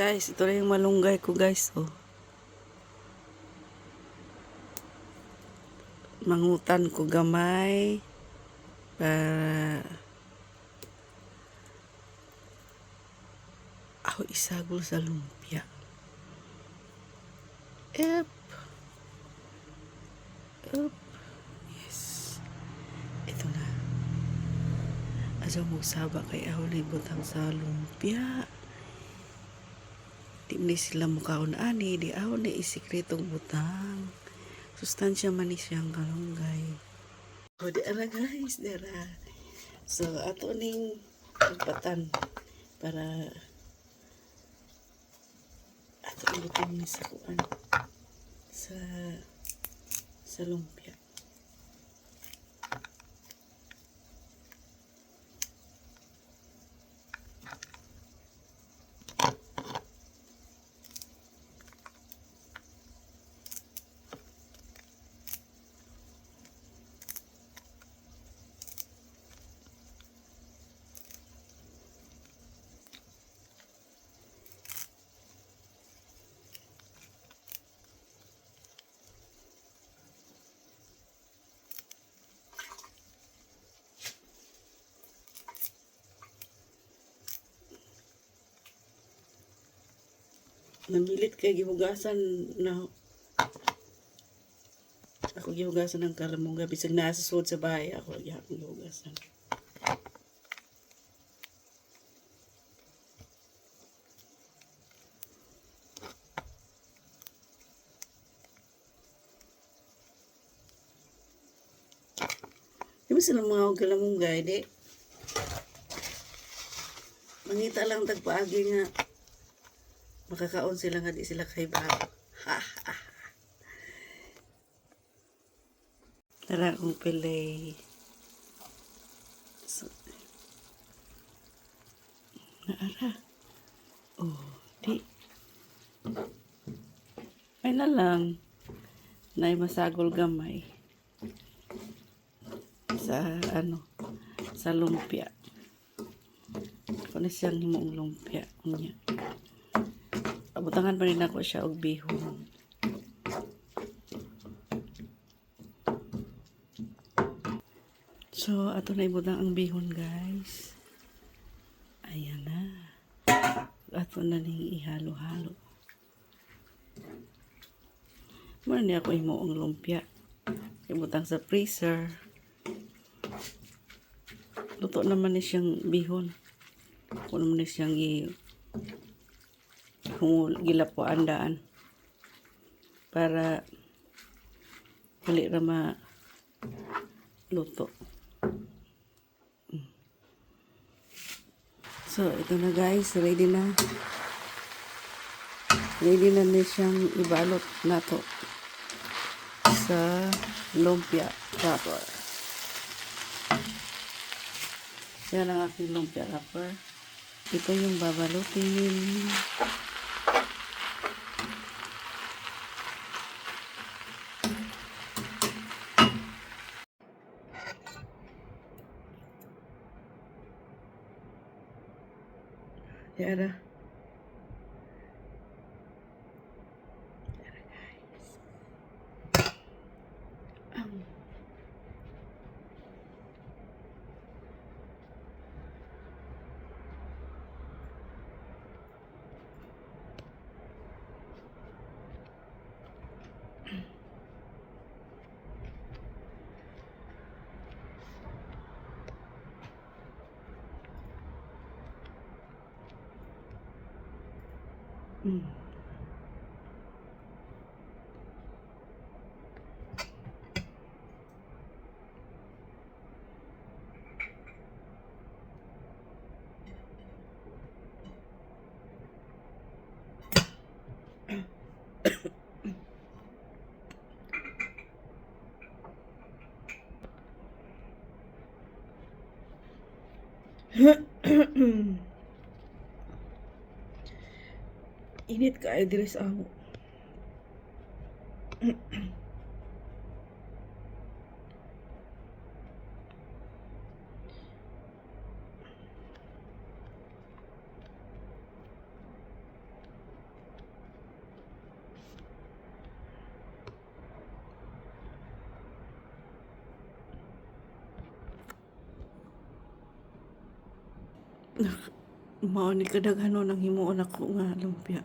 Guys, ito na yung malunggay ko guys. Oh. Mangutan ko gamay. Para ako isagol sa lumpia. Ep. Ep. Yes. Ito na. Asa mo saba kay ako na ibutang sa lumpia. Di sila mukaon ani, di ako na isikretong butang. Sustansya man ni siyang kalunggay. O di ara guys, di ara. So ato ning para ato ibutin ni sa kuan sa sa lumpia. Namilit kay gihugasan na ako gihugasan ng kalamungga bisag nasa sud sa bahay ako gyapon gihugasan. Di ba sila mga kalamungga, di? Mangita lang tagpaagi nga makakaon sila nga di sila kay bago. Tara akong pilay. So, naara. Oh, di. Ay na lang. Nay masagol gamay. Sa ano, sa lumpia. Kung siyang himong lumpia. Unya. Abutangan pa rin ako siya og bihon. So, ato na ibutang ang bihon, guys. Ayan na. Ato na ning ihalo-halo. Muna niya ako imo ang lumpia. Ibutang sa freezer. Luto naman ni siyang bihon. Kung naman ni siyang i kung gilapo andaan para dili ra ma luto. So, ito na guys, ready na. Ready na na siyang ibalot nato sa lumpia wrapper. Yan ang aking lumpia wrapper. Ito yung babalutin. Ya 음. init ka ay diri sa amo ah. mao ni kadaghanon ang himuon ako nga lumpia.